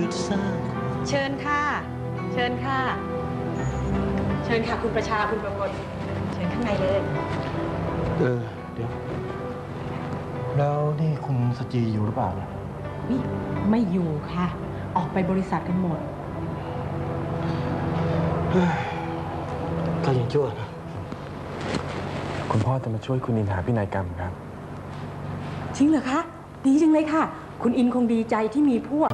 ยุดสร้างความเชิญค่ะ เชิญค่ะ เชิญค่ะ คุณประชาคุณประพลเชิญข้างในเลย เออ เดี๋ยว แล้วนี่คุณสจีอยู่หรือเปล่าเนี่ยวิไม่อยู่ค่ะ ออกไปบริษัทกันหมดก็ยังชั่วนะ คุณพ่อจะมาช่วยคุณนินหาพินัยกรรมครับ จริงเหรอคะ ดีจังเลยค่ะ คุณอินคงดีใจที่มีพวก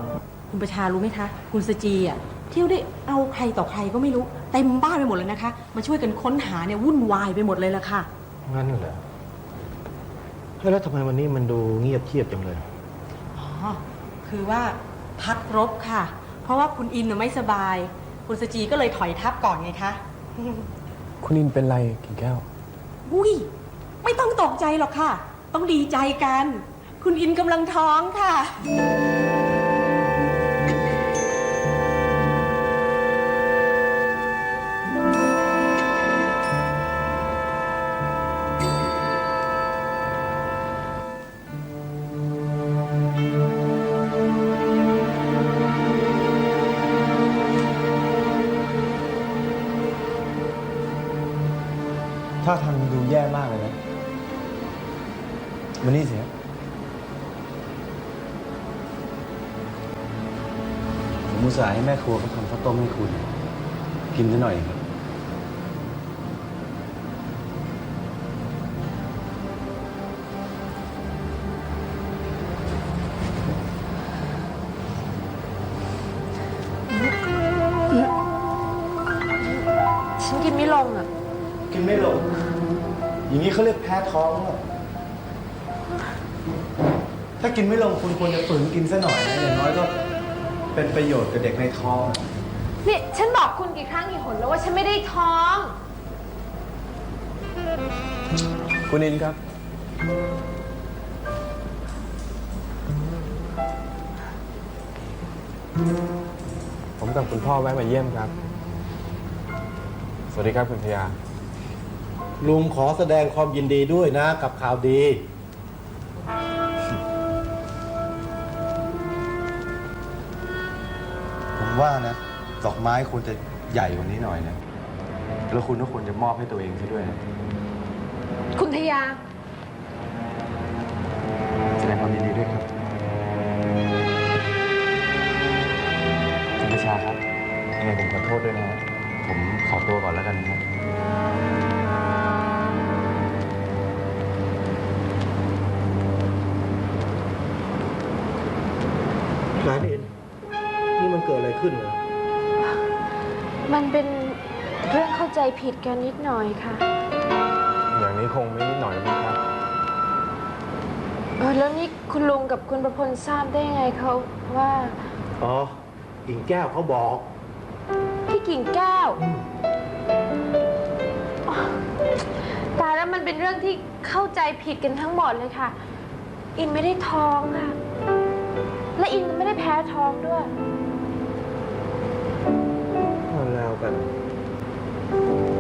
คุณประชารู้ไหมคะ คุณสจีอะเที่ยวได้เอาใครต่อใครก็ไม่รู้เต็มบ้านไปหมดเลยนะคะ มาช่วยกันค้นหาเนี่ยวุ่นวายไปหมดเลยละค่ะ งั้นเหรอเฮ้ยแล้วทำไมวันนี้มันดูเงียบเชียบจังเลย อ๋อ คือว่าพักรบค่ะ เพราะว่าคุณอินน่ะไม่สบาย คุณสจีก็เลยถอยทับก่อนไงคะ คุณนินเป็นไรกิ่งแก้ว อุ้ยไม่ต้องตกใจหรอกค่ะ ต้องดีใจกัน คุณอินกำลังท้องค่ะ ถ้าทางดูแย่มากเลยนะมันี่เสียผมอุตส่าห์ให้แม่ครัวเขาทำข้าวต้มให้คุณ กินซะหน่อยครับ อย่างนี้เขาเรียกแพ้ท้องหรอถ้ากินไม่ลงคุณควรจะฝืนกินซะหน่อยนะอย่างน้อยก็เป็นประโยชน์กับเด็กในท้อง นี่ฉันบอกคุณกี่ครั้งกี่หนแล้วว่าฉันไม่ได้ท้อง คุณนินครับ ผมกับคุณพ่อแวะมาเยี่ยมครับ สวัสดีครับคุณพยา ลุงขอแสดงความยินดีด้วยนะ กับข่าวดี ผมว่านะ ดอกไม้ควรจะใหญ่กว่านี้หน่อยนะ แล้วคุณก็ควรจะมอบให้ตัวเองซะด้วยนะ คุณทยา แสดงความยินดีด้วยครับ คุณประชาครับยังไงผมขอโทษด้วยนะฮะผมขอตัวก่อนแล้วกันนะครับ นี่มันเกิดอะไรขึ้นเหรอมันเป็นเรื่องเข้าใจผิดกันนิดหน่อยค่ะ อย่างนี้คงไม่นิดหน่อยมั้งครับ เออแล้วนี่คุณลุงกับคุณประพลทราบได้ยังไงเขาว่าอ๋ออิงแก้วเขาบอก พี่กิ่งแก้วอ๋อตายแล้วมันเป็นเรื่องที่เข้าใจผิดกันทั้งหมดเลยค่ะ อินไม่ได้ท้องค่ะ และอินไม่ได้แพ้ท้องด้วย แ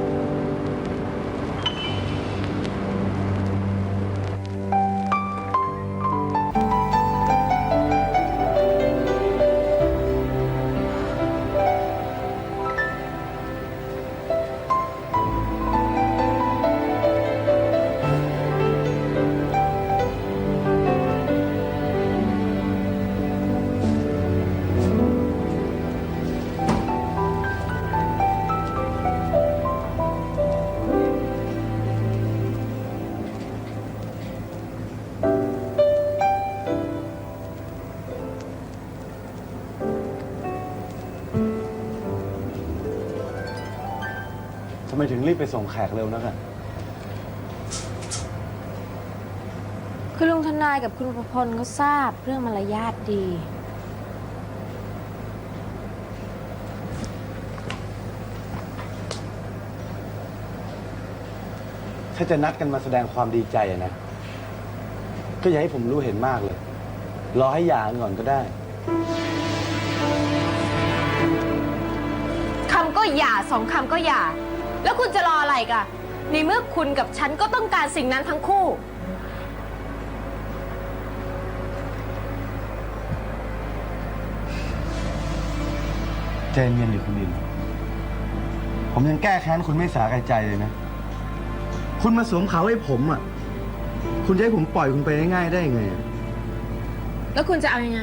ไมถึงรีบไปส่งแขกเร็วนักอะคือลุงทนายกับคุณประพลเขาทราบเรื่องมารยาทดี ถ้าจะนัดกันมาแสดงความดีใจอะนะ ก็อย่าให้ผมรู้เห็นมากเลย รอให้หย่ากันก่อนก็ได้ คำก็อย่าสองคำก็อย่า แล้วคุณจะรออะไรกันในเมื่อคุณกับฉันก็ต้องการสิ่งนั้นทั้งคู่ ใจเย็นๆดิคุณอิน ผมยังแก้แค้นคุณไม่สาแก่ใจเลยนะ คุณมาสวมเขาให้ผมอะ คุณจะให้ผมปล่อยคุณไปง่ายๆได้ยังไงอะแล้วคุณจะเอายังไง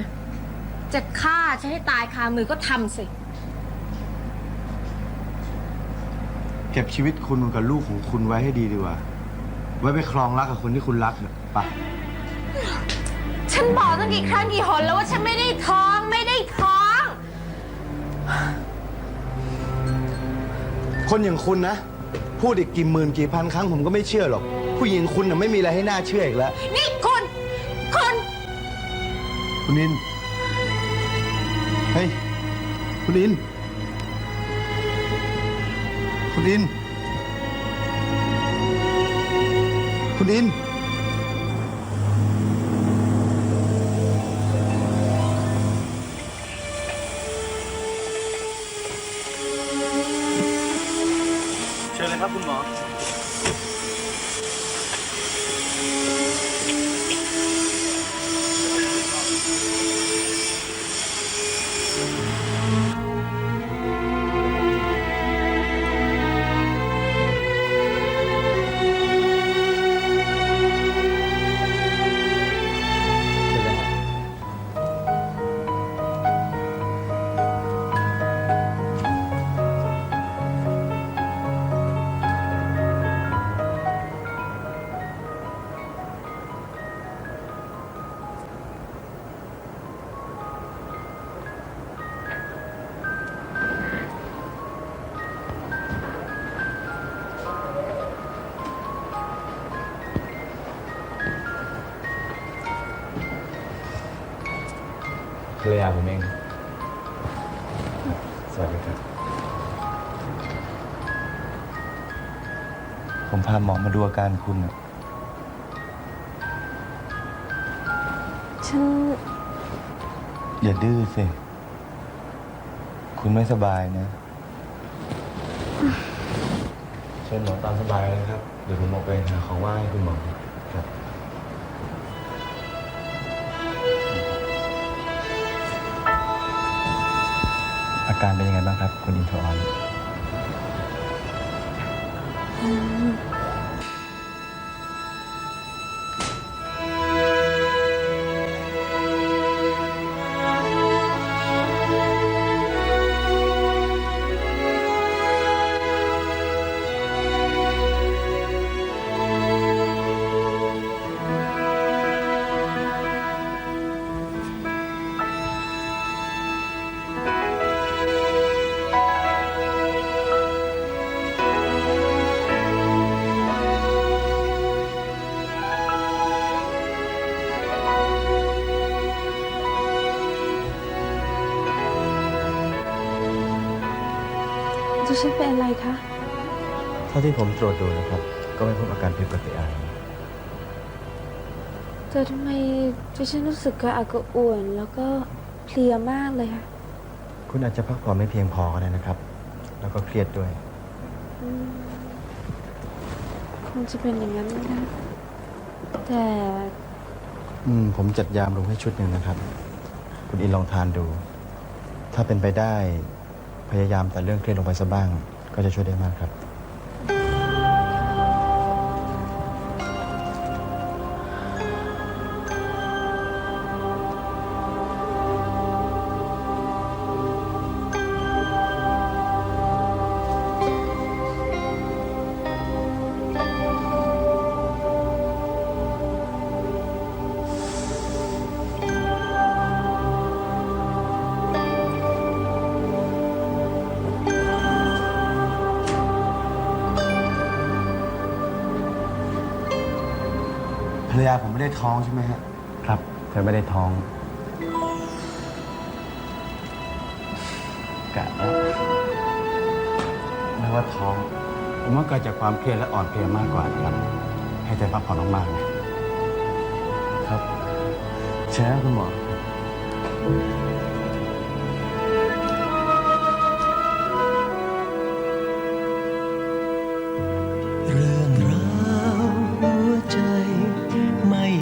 จะฆ่าฉันให้ตายคามือก็ทำสิ เก็บชีวิตคุณกับลูกของคุณไว้ให้ดีดีกว่า ไว้ไปครองรักกับคนที่คุณรักเนี่ยไปฉันบอกตั้งกี่ครั้งกี่หนแล้วว่าฉันไม่ได้ท้องไม่ได้ท้อง คนอย่างคุณนะ พูดอีกกี่หมื่นกี่พันครั้งผมก็ไม่เชื่อหรอก ผู้หญิงคุณน่ะไม่มีอะไรให้น่าเชื่ออีกแล้ว นี่คุณคุณคุณอิน เฮ้ย คุณอิน คุณอิน คุณอิน รรยาผมเอง สวัสดีครับ ผมพาหมอมาดูอาการคุณน่ะฉันอย่าดื้อสิ คุณไม่สบายนะ เชิญหมอตามสบายเลยครับ เดี๋ยวผมออกไปหาของว่างให้คุณหมอ การเป็นยังไงบ้างครับ คุณอินทออน ฉันเป็นอะไรคะ เท่าที่ผมตรวจดูนะครับ ก็ไม่พบอาการผิดปกติอะไรแต่ทำไมดิฉันรู้สึกกระอักกระอ่วน แล้วก็เพลียมากเลยค่ะคุณอาจจะพักผ่อนไม่เพียงพอก็ได้นะครับ แล้วก็เครียดด้วย อืมคงจะเป็นอย่างนั้นนะคะแต่อืม ผมจัดยามลงให้ชุดหนึ่งนะครับ คุณอินลองทานดู ถ้าเป็นไปได้ พยายามแต่เรื่องเครียดลงไปสักบ้าง ก็จะช่วยได้มากครับ ภรรยาผมไม่ได้ท้องใช่ไหมฮะ ครับ เธอไม่ได้ท้องกะแล้วไม่ว่าท้อง ผมว่าเกิดจากความเครียดและอ่อนเพลียมากกว่านะครับ ให้เธอพักผ่อนมากๆนะครับเชิญครับคุณหมอ